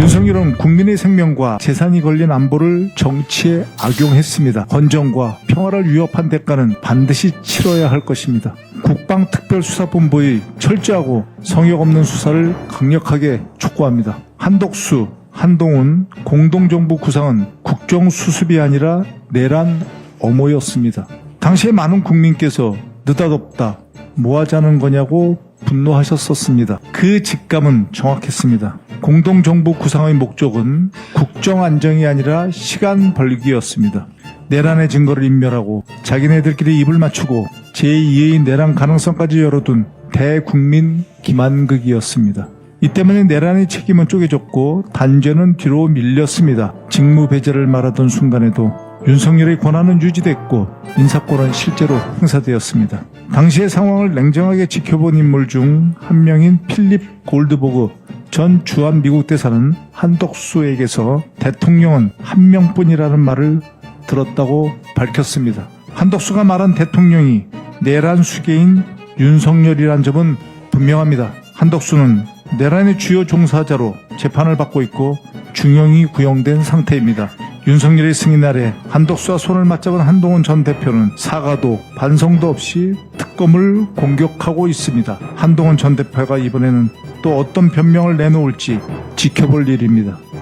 윤석열은 국민의 생명과 재산이 걸린 안보를 정치에 악용했습니다. 건정과 평화를 위협한 대가는 반드시 치러야 할 것입니다. 국방특별수사본부의 철저하고 성역 없는 수사를 강력하게 촉구합니다. 한독수, 한동훈 공동정부 구상은 국정수습이 아니라 내란 엄호였습니다. 당시에 많은 국민께서 느닷없다 뭐 하자는 거냐고 분노하셨었습니다. 그 직감은 정확했습니다. 공동정부 구상의 목적은 국정 안정이 아니라 시간 벌기였습니다. 내란의 증거를 인멸하고 자기네들끼리 입을 맞추고 제2의 내란 가능성까지 열어둔 대국민 기만극이었습니다. 이 때문에 내란의 책임은 쪼개졌고 단죄는 뒤로 밀렸습니다. 직무 배제를 말하던 순간에도 윤석열의 권한은 유지됐고 인사권은 실제로 행사되었습니다. 당시의 상황을 냉정하게 지켜본 인물 중 한 명인 필립 골드보그 전 주한 미국 대사는 한덕수에게서 대통령은 한 명뿐이라는 말을 들었다고 밝혔습니다. 한덕수가 말한 대통령이 내란 수계인 윤석열이란 점은 분명합니다. 한덕수는 내란의 주요 종사자로 재판을 받고 있고 중형이 구형된 상태입니다. 윤석열의 승인 아래 한덕수와 손을 맞잡은 한동훈 전 대표는 사과도 반성도 없이 특검을 공격하고 있습니다. 한동훈 전 대표가 이번에는 또 어떤 변명을 내놓을지 지켜볼 일입니다.